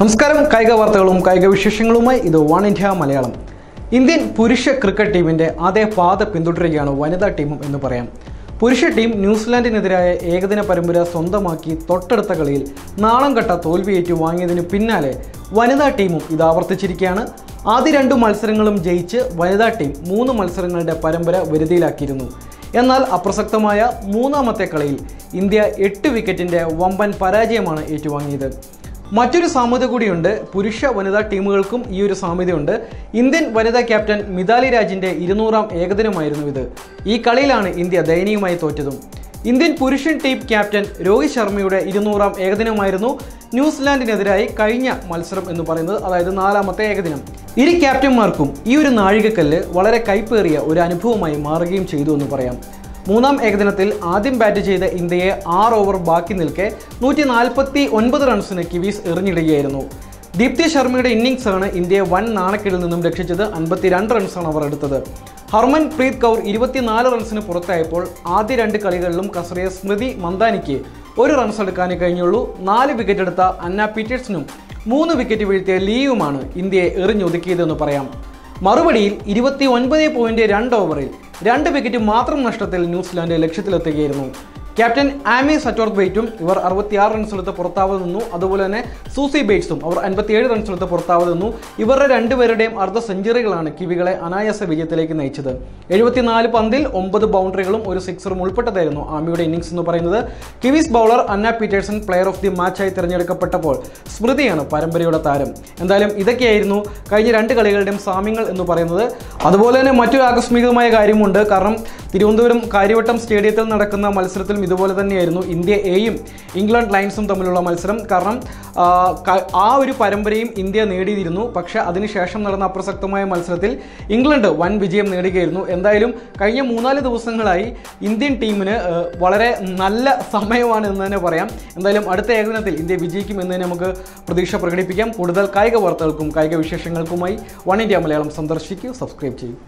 നമസ്കാരം. കായിക വാർത്തകളും കായിക വിശേഷങ്ങളുമായി ഇത് വൺ ഇന്ത്യ മലയാളം. ഇന്ത്യൻ പുരുഷ ക്രിക്കറ്റ് ടീമിന്റെ അതേ പാത പിന്തുടരുകയാണ് വനിതാ ടീമും എന്ന് പറയാം. പുരുഷ ടീം ന്യൂസിലാൻഡിനെതിരായ ഏകദിന പരമ്പര സ്വന്തമാക്കി തൊട്ടടുത്ത കളിയിൽ നാളം കെട്ട തോൽവിയേറ്റു വാങ്ങിയതിന് പിന്നാലെ വനിതാ ടീമും ഇത് ആവർത്തിച്ചിരിക്കുകയാണ്. ആദ്യ രണ്ട് മത്സരങ്ങളും ജയിച്ച് വനിതാ ടീം മൂന്ന് മത്സരങ്ങളുടെ പരമ്പര വരുതിയിലാക്കിയിരുന്നു എന്നാൽ അപ്രസക്തമായ മൂന്നാമത്തെ കളിയിൽ ഇന്ത്യ എട്ട് വിക്കറ്റിന്റെ വമ്പൻ പരാജയമാണ് ഏറ്റുവാങ്ങിയത്. മറ്റൊരു സാമ്യത കൂടിയുണ്ട്. പുരുഷ വനിതാ ടീമുകൾക്കും ഈ ഒരു സാമ്യതയുണ്ട്. ഇന്ത്യൻ വനിതാ ക്യാപ്റ്റൻ മിതാലി രാജിന്റെ ഇരുന്നൂറാം ഏകദിനമായിരുന്നു ഇത്. ഈ കളിയിലാണ് ഇന്ത്യ ദയനീയമായി തോറ്റതും. ഇന്ത്യൻ പുരുഷൻ ടീം ക്യാപ്റ്റൻ രോഹിത് ശർമ്മയുടെ ഇരുന്നൂറാം ഏകദിനമായിരുന്നു ന്യൂസിലാൻഡിനെതിരായി കഴിഞ്ഞ മത്സരം എന്ന് പറയുന്നത് അതായത് നാലാമത്തെ ഏകദിനം. ഇരു ക്യാപ്റ്റന്മാർക്കും ഈ ഒരു നാഴികക്കല്ല് വളരെ കൈപ്പേറിയ ഒരു അനുഭവമായി മാറുകയും ചെയ്തു എന്ന് പറയാം. മൂന്നാം ഏകദിനത്തിൽ ആദ്യം ബാറ്റ് ചെയ്ത ഇന്ത്യയെ ആറ് ഓവർ ബാക്കി നിൽക്കെ നൂറ്റി നാൽപ്പത്തി ഒൻപത് റൺസിന് കിവീസ് എറിഞ്ഞിടുകയായിരുന്നു. ദീപ്തി ശർമ്മയുടെ ഇന്നിംഗ്സാണ് ഇന്ത്യയെ വൻ നാണക്കേടിൽ നിന്നും രക്ഷിച്ചത്. അൻപത്തിരണ്ട് റൺസാണ് അവർ എടുത്തത്. ഹർമൻ പ്രീത് കൗർ ഇരുപത്തിനാല് റൺസിന് പുറത്തായപ്പോൾ ആദ്യ രണ്ട് കളികളിലും കസറിയ സ്മൃതി മന്ദാനിക്ക് ഒരു റൺസ് എടുക്കാനേ കഴിഞ്ഞുള്ളൂ. നാല് വിക്കറ്റ് എടുത്ത അന്ന പീറ്റേഴ്സിനും മൂന്ന് വിക്കറ്റ് വീഴ്ത്തിയ ലീയുമാണ് ഇന്ത്യയെ എറിഞ്ഞൊതുക്കിയതെന്ന് പറയാം. മറുപടിയിൽ ഇരുപത്തി ഒൻപത് പോയിന്റ് രണ്ട് ഓവറിൽ രണ്ട് വിക്കറ്റ് മാത്രം നഷ്ടത്തിൽ ന്യൂസിലാൻഡ് ലക്ഷ്യത്തിലെത്തുകയായിരുന്നു. ക്യാപ്റ്റൻ ആമി സറ്റോർത്ത് ബെയ്റ്റും ഇവർ അറുപത്തിയാറ് റൺസെടുത്ത് പുറത്താവാതെ നിന്നു. അതുപോലെ തന്നെ സൂസി ബെയ്റ്റ്സും അവർ അൻപത്തിയേഴ് റൺസെടുത്ത് പുറത്താവാതെ നിന്നു. ഇവരുടെ രണ്ടുപേരുടെയും അർദ്ധ സെഞ്ചുറികളാണ് കിവികളെ അനായാസ വിജയത്തിലേക്ക് നയിച്ചത്. എഴുപത്തിനാല് പന്തിൽ ഒമ്പത് ബൗണ്ടറികളും ഒരു സിക്സറും ഉൾപ്പെട്ടതായിരുന്നു ആമിയുടെ ഇന്നിംഗ്സ് എന്ന് പറയുന്നത്. Kiwis bowler Anna Peterson player of the മാച്ചായി തിരഞ്ഞെടുക്കപ്പെട്ടപ്പോൾ സ്മൃതിയാണ് പരമ്പരയുടെ താരം. എന്തായാലും ഇതൊക്കെയായിരുന്നു കഴിഞ്ഞ രണ്ട് കളികളുടെയും സാമ്യങ്ങൾ എന്ന് പറയുന്നത്. അതുപോലെ തന്നെ മറ്റൊരു ആകസ്മികമായ കാര്യമുണ്ട്. കാരണം തിരുവനന്തപുരം കാര്യവട്ടം സ്റ്റേഡിയത്തിൽ നടക്കുന്ന മത്സരത്തിലും ഇതുപോലെ തന്നെയായിരുന്നു ഇന്ത്യ എയും ഇംഗ്ലണ്ട് ലയൺസും തമ്മിലുള്ള മത്സരം. കാരണം ആ, ഒരു പരമ്പരയും ഇന്ത്യ നേടിയിരുന്നു. പക്ഷേ അതിനുശേഷം നടന്ന അപ്രസക്തമായ മത്സരത്തിൽ ഇംഗ്ലണ്ട് വൻ വിജയം നേടുകയായിരുന്നു. എന്തായാലും കഴിഞ്ഞ മൂന്നാൽ ദിവസങ്ങളായി ഇന്ത്യൻ ടീമിന് വളരെ നല്ല സമയമാണ് എന്ന് തന്നെ പറയാം. എന്തായാലും അടുത്ത ഏകദിനത്തിൽ ഇന്ത്യ വിജയിക്കും എന്ന് നമുക്ക് പ്രതീക്ഷ പ്രകടിപ്പിക്കാം. കൂടുതൽ കായിക വാർത്തകൾക്കും കായിക വിശേഷങ്ങൾക്കുമായി വൺ ഇന്ത്യ മലയാളം സന്ദർശിക്കൂ. സബ്സ്ക്രൈബ് ചെയ്യും.